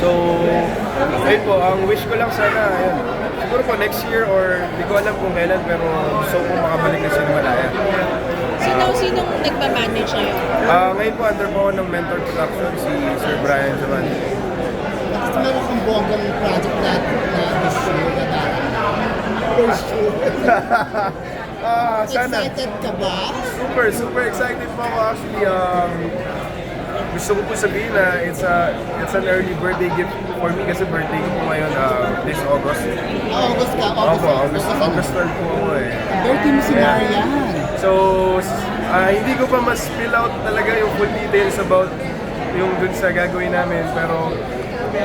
So, ayun po, ang wish ko lang sana, ayun, siguro po next year or di ko alam kung kailan pero gusto ko makabalik na sa Himalaya. Sino, sinong nagmamanage ngayon? Ah, ngayon po under po ako ng mentor production si Sir Brian Jaman. Basta meron kang bonggang project na na this year na darating. For sure. Ah, sana. Excited ka ba? Super, super excited po ako actually. Um, gusto ko po sabihin na it's a it's an early birthday gift for me kasi birthday ko po ngayon uh, this August. August ka, August. Opo, August, August 3rd po ako eh. Birthday mo si. Marian. So, ah, hindi ko pa ma-spill out talaga yung full details about yung dun sa gagawin namin pero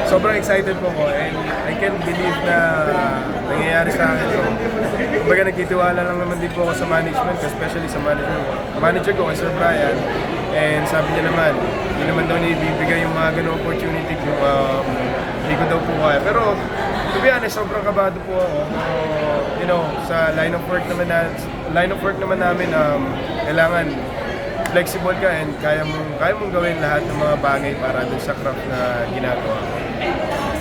sobrang excited po ako and I can't believe na nangyayari sa akin yun. Kumbaga nagtitiwala lang naman din po ako sa management, especially sa. Manager ko kay Sir Brian and sabi niya naman, hindi naman daw niya ibibigay yung mga ganung opportunity kung um, hindi ko daw po kaya. Pero to be honest, sobrang kabado po ako. Pero, you know, sa line of work naman na, line of work naman namin, um, kailangan flexible ka and kaya mong, kaya mong gawin lahat ng mga bagay para dun sa craft na ginagawa.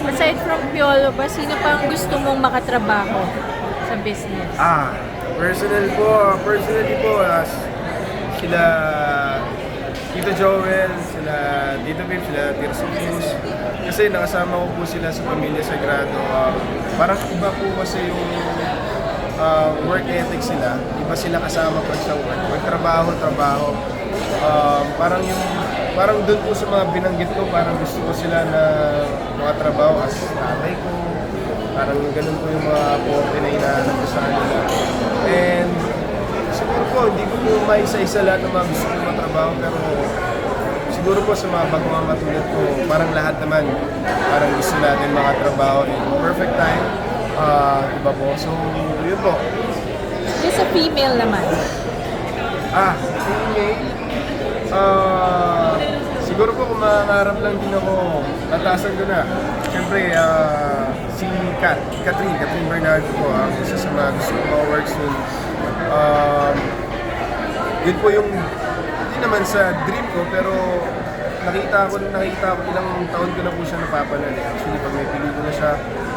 Aside from Piolo ba, sino pa ang gusto mong makatrabaho sa business? Ah, personal po, personally po, as sila Tito Joel, sila Tito Pip, sila Tirso Cruz. Kasi nakasama ko po sila sa Pamilya Sagrado. Um, parang iba po kasi yung uh, work ethic sila. Iba sila kasama pag sa work. Pag trabaho, trabaho. Um, parang yung parang doon po sa mga binanggit ko, parang gusto ko sila na mga trabaho as tatay ko. Parang ganun po yung mga forte na hinahanap ko sa kanila. And po, hindi ko po maisa-isa lahat ng mga gusto ko matrabaho, pero siguro po sa mga bagong matulad ko, parang lahat naman, parang gusto natin makatrabaho in perfect time. Ah, iba po. So, yun po. Yung sa female naman. Ah, female. Ah, siguro po kung mangarap lang din ako, tatasan ko na. Siyempre, ah, si Kat, Catherine, Catherine Bernardo po, ang isa sa mga gusto ko mga works nun. Um, yun po yung, hindi naman sa dream ko, pero nakita ko, nakita ko ilang taon ko na po siya napapanood. eh. Actually, pag may pelikula siya,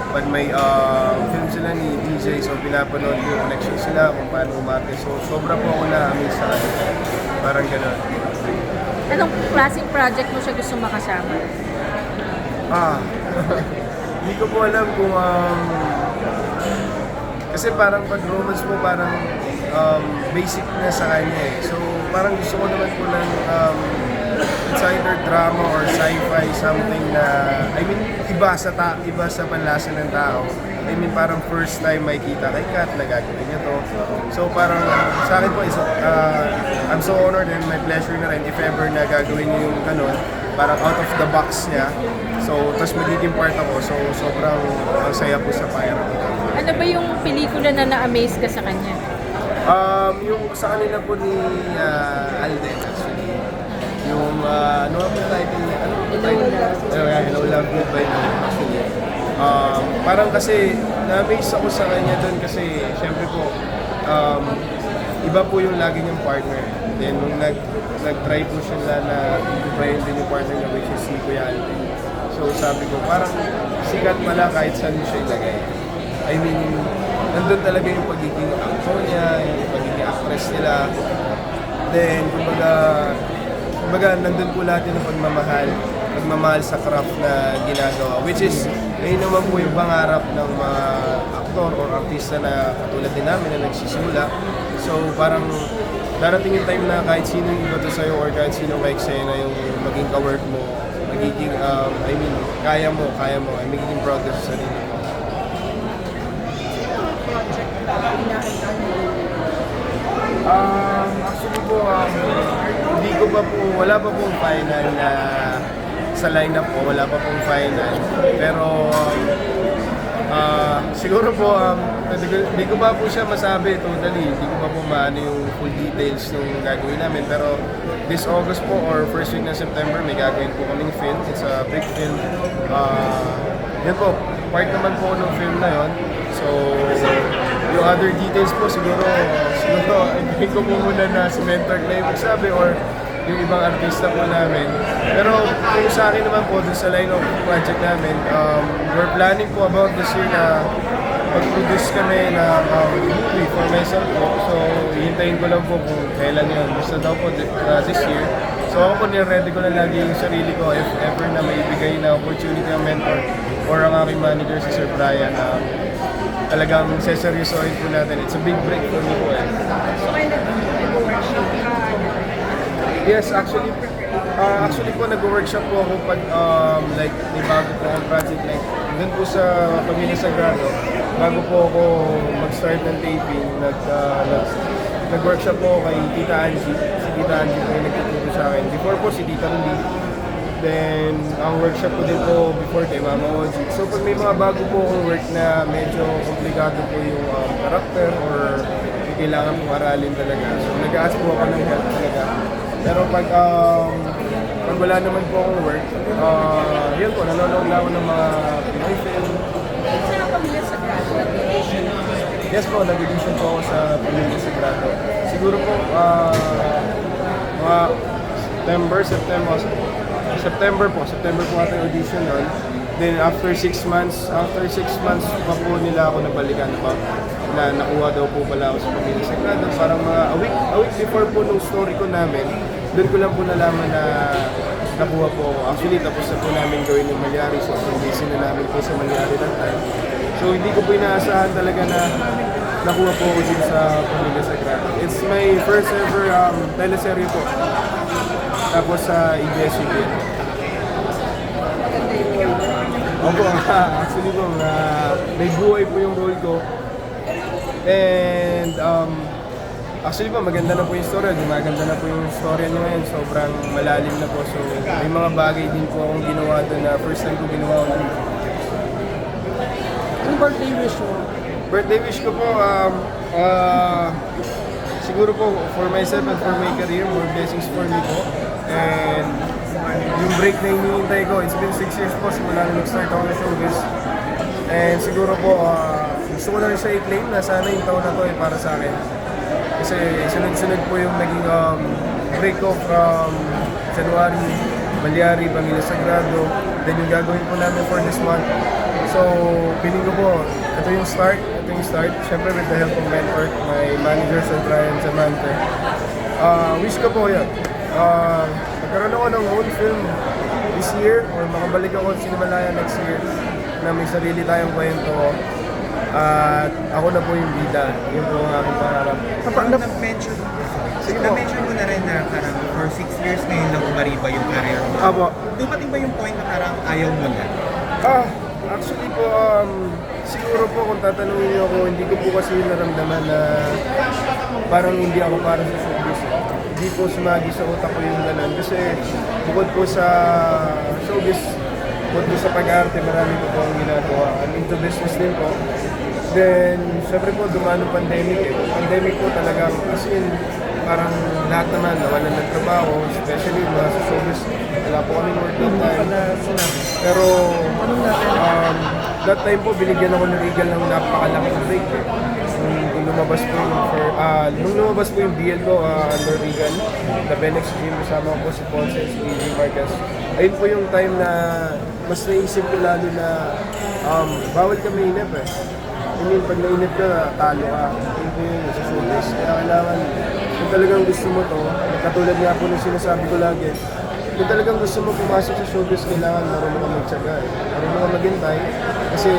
pag may ah, film sila ni DJ, so pinapanood ko yung connection sila, kung paano umarte. So, sobra po ako na-amaze sa kanila. Parang gano'n. Anong klaseng project mo siya gusto makasama? Ah, hindi ko po alam kung um, kasi parang pag romance mo parang um, basic na sa kanya eh. So parang gusto ko naman po ng um, it's either drama or sci-fi something na I mean iba sa ta iba sa panlasa ng tao. I mean parang first time may kita kay Kat na gagawin niya to. So parang sa akin po is uh, I'm so honored and my pleasure na rin if ever na gagawin niyo yung ganun parang out of the box niya. So, tapos magiging part ako. So, sobrang ang saya po sa pakiramdam. Ano ba yung pelikula na na-amaze ka sa kanya? Um, yung sa kanila po ni uh, Alden, actually. Yung, uh, ano yung title niya? Ano Hello, title? Love. Oh, yeah, Hello Love Goodbye na actually. Um, parang kasi, na-amaze ako sa kanya doon kasi, syempre po, um, iba po yung lagi niyang partner. Then, nung nag, nag-try po siya na i-try din yung partner niya, which is si Kuya Alden. So, sabi ko, parang sikat pala kahit saan mo siya ilagay. I mean, nandun talaga yung pagiging actor niya, yung pagiging actress nila. Then, kumbaga, kumbaga, nandun po lahat yung pagmamahal, pagmamahal sa craft na ginagawa. Which is, ngayon naman po yung pangarap ng mga aktor or artista na katulad din namin na nagsisimula. So, parang darating yung time na kahit sino yung iba to sa'yo or kahit sino kahit sa'yo na yung maging ka-work mo, magiging, um, I mean, kaya mo, kaya mo, ay magiging proud ka sa sarili mo. Um, actually po, um, hindi ko pa po, wala pa pong final na sa lineup po, wala pa pong final. Pero, um, ah, siguro po, um, hindi ko, pa po siya masabi totally. Hindi ko pa po maano yung full details ng gagawin namin. Pero, this August po or first week ng September, may gagawin po kaming film. It's a big film. Ah, yan po, part naman po ng film na yon. So, yung other details po siguro, siguro, ibigay ko po muna na si Mentor na yung magsabi or yung ibang artista po namin. Pero kung sa akin naman po, sa line of project namin, um, we're planning po about this year na mag-produce kami ng um, movie for myself po. So, hintayin ko lang po kung kailan yun. Basta daw po uh, this year. So, ako po nire-ready ko na lagi yung sarili ko if ever na may ibigay na opportunity ng mentor or ang aking manager si Sir Brian na talagang seseryosohin po natin. It's a big break for me po eh. So kayo nag-workshop ka, Yes, actually, uh, actually po nag-workshop po ako pag um, like may bago po akong project like doon po sa Pamilya Sagrado. Bago po ako mag-start ng taping, nag, uh, nag, nag-workshop po ako kay Tita Angie. Si Tita Angie po yung nagtuturo sa akin. Before po si Tita Ruby. Then, ang workshop ko din po before kay Mama Oji. So, pag may mga bago po akong work na medyo komplikado po yung um, character or kailangan pong aralin talaga. So, nag-ask po ako ng help talaga. Pero pag, um, pag wala naman po akong work, uh, yun po, nanonood lang ako ng mga Pinoy film. sa pamilya sa graduate. Yes po, nag-audition po ako sa Pamilya Sagrado. Siguro po, ah, mga September, September, September po, September po ata yung audition nun. Then after six months, after six months pa po nila ako nabalikan pa na nakuha daw po pala ako sa Pamilya Sagrado. Parang mga a week, a week before po nung story ko namin, doon ko lang po nalaman na nakuha po ako. Actually, tapos na po namin gawin yung Malyari. So, busy na namin po sa Malyari that time. So hindi ko po inaasahan talaga na nakuha po ako din sa Pamilya Sagrado. It's my first ever um, teleserye po. Tapos sa ABS-CBN. Opo, actually po, uh, may buhay po yung role ko. And um, actually po, maganda na po yung story. Gumaganda na po yung story niya ngayon. Sobrang malalim na po. So may mga bagay din po akong ginawa doon na first time ko ginawa ko Anong birthday wish mo? Birthday wish ko po, um, uh, siguro po for myself and for my career, more blessings for me po. And yung break na hinihintay ko, it's been 6 years po simula nung nag-start ako ng showbiz. And siguro po, uh, gusto ko na rin siya i-claim na sana yung taon na to ay para sa akin. Kasi sunod-sunod po yung naging um, break ko from January, Malyari, Pamilya Sagrado. Then yung gagawin po namin for this month. So, feeling ko po, ito yung start, yung start. Siyempre with the help of mentor, my manager, Sir Brian Zamante. Uh, wish ko po yun. Uh, magkaroon ako ng own film this year or makabalik ako sa Cinemalaya next year na may sarili tayong kwento. At ako na po yung bida. Yun po ang aking pangarap. Parang na-mention, Sige po. na-mention mo na rin na parang for six years ngayon lang umariba yung career mo. Apo. Dumating ba yung point na parang ayaw mo na? Ah, actually po, um, siguro po kung tatanungin niyo ako, hindi ko po kasi naramdaman na parang hindi ako para sa showbiz. Hindi po sumagi sa utak ko yung ganun. Kasi bukod po sa showbiz, bukod po sa pag-arte, marami po po ang ginagawa. I'm into business din po. Then, syempre po, dumano pandemic eh. Pandemic po talagang, as in, parang lahat naman nawalan ng trabaho, especially mga sa showbiz. Wala po kami work time. Pero, um, that time po, binigyan ako ng Regal ng napakalaking break eh. Nung, lumabas po yung, for, ah, nung lumabas po yung BL ko ah, under Regal, the Benex Gym, kasama ko si Ponce si DJ Marquez. Ayun po yung time na mas naisip ko lalo na um, bawal ka mainip eh. I mean, pag nainip ka, talo ka. Yun po yun, sa showbiz. Kaya kailangan, kung talagang gusto mo to, katulad nga po ng sinasabi ko lagi, kung talagang gusto mo pumasok sa showbiz, kailangan marunong ka magtsaga. Eh. Marunong ka maghintay. Kasi,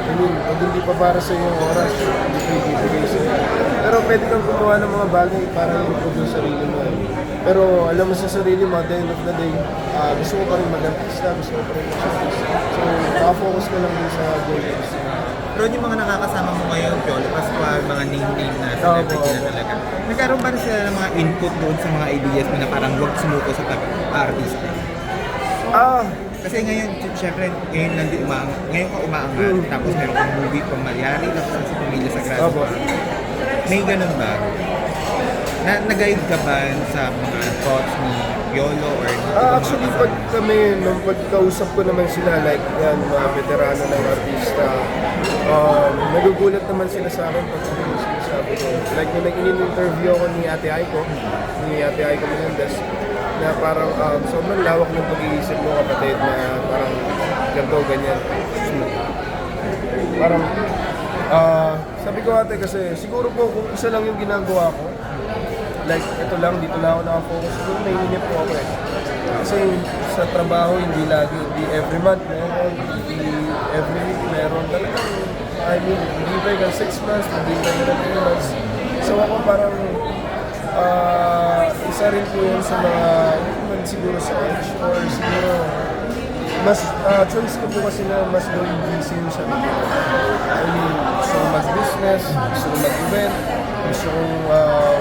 I mean, pag hindi pa para sa iyong oras, hindi ko ibibigay sa iyo. Pero pwede kang gumawa ng mga bagay para i-improve yung sarili mo. Eh. Pero alam mo sa sarili mo, at the end of the day, ah, gusto mo pa rin mag-artista, gusto mo pa rin mag-showbiz. So, nakafocus ka lang din sa goal mo. Pero yung mga nakakasama mo ngayon, Piolo, Pascual, mga name-name na celebrity Opo. na talaga. Nagkaroon ba sila ng mga input doon sa mga ideas mo na parang huwag sumuko sa pag-artista? Ah, Kasi ngayon, syempre, ngayon nandi umaang, ngayon ka umaangat, Mm. tapos meron kang movie pang Malyari, tapos sa Pamilya Sagrado. Opo. May ganun ba? Na nag-guide ka ba sa mga thoughts ni Piolo or Ah, actually, pag kami, nung pagkausap ko naman sila, like yan, mga veterano ng artista, um, nagugulat naman sila sa akin pag yung sinasabi ko. Like, nung nag-in-interview ako ni Ate Aiko, ni Ate Aiko Menendez, na parang um, sobrang lawak ng pag-iisip mo kapatid na parang ganito, ganyan. Parang, ah, sabi ko ate kasi siguro po kung isa lang yung ginagawa ko, like ito lang, dito lang ako nakafocus, siguro naiinip po ako eh. Kasi sa trabaho, hindi lagi, hindi every month meron, hindi every week meron. Talagang, I mean, hindi ba yung 6 months, hindi ba yung 3 months. So ako parang, ah, isa rin po yun sa mga, naman siguro sa edge or siguro, mas ah, choice ko po kasi na mas gawin busy sarili ko. I mean, gusto kong mag-business, gusto kong mag-event, gusto kong um,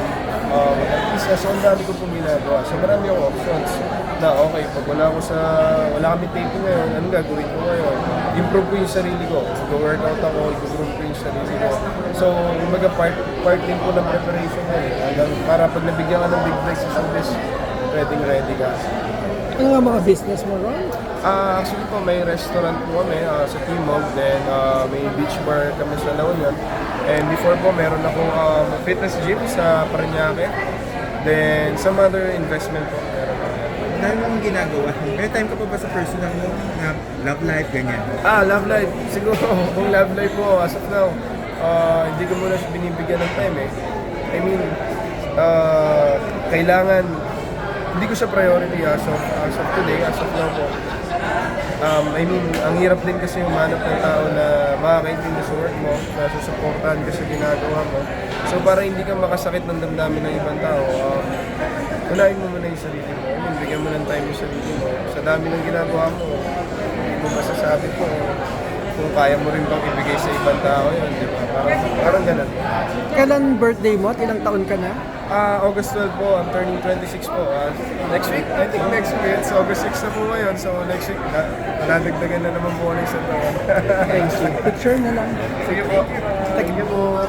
um, mag-artista. So, ang dami ko pong ginagawa. So, marami akong options na okay, pag wala ako sa, wala kami taping ngayon, anong gagawin ko ngayon? Improve ko yung sarili ko. Mag-workout ako, improve ko yung sarili ko. So, kumbaga part, part din po ng preparation ko eh. Hanggang para pag nabigyan ka ng big break sa showbiz, ready ready ka. Ano nga mga business mo, Ron? Ah, actually po, may restaurant po kami ah, sa Timog, then ah, may beach bar kami sa La Union. And before po, meron akong um, fitness gym sa Parañaque. Then, some other investment po Dahil mong ginagawa, may time ka pa ba sa personal mo na love life, ganyan? Ah, love life. Siguro, kung love life po, as of now, ah, hindi ko muna siya binibigyan ng time eh. I mean, ah, kailangan, hindi ko siya priority as of, as of today, as of now po. Um, I mean, ang hirap din kasi humanap ng tao na makakaintindi sa work mo, na susuportahan ka sa ginagawa mo. So para hindi ka makasakit ng damdamin ng ibang tao, um, unahin mo muna yung sarili mo. Bigyan mo ng time yung sarili mo. Sa dami ng ginagawa mo, hindi mo masasabi ko kung kaya mo rin bang ibigay sa ibang tao yun, di ba? Parang, parang ganun. Kailan birthday mo at ilang taon ka na? Ah, August 12 po, I'm turning 26 po. Ah, next week, I think next week, it's August 6 na po ngayon. So next week, na, nadagdagan na naman po ulit sa taon. Thank you. Picture na lang. Sige po. Sige po.